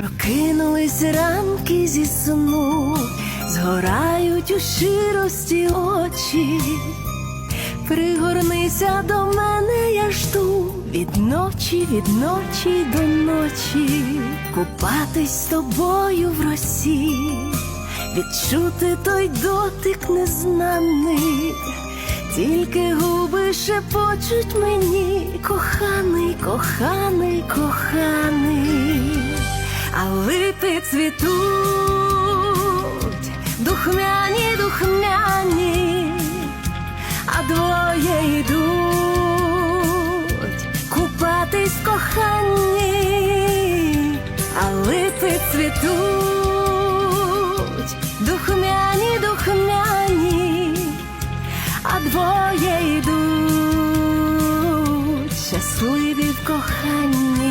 Прокинулись ранки зі сну, згорають у щирості очі. Пригорнися до мене, я жду від ночі, від ночі до ночі, купатись з тобою в росі, відчути той дотик незнаний, тільки губи шепочуть мені, коханий, коханий, коханий, а липи цвітуть, духмяні, духмяні, а двоє йдуть купатись в коханні, а липи цвітуть, духмяні, духмяні, а двоє йдуть щасливі в коханні.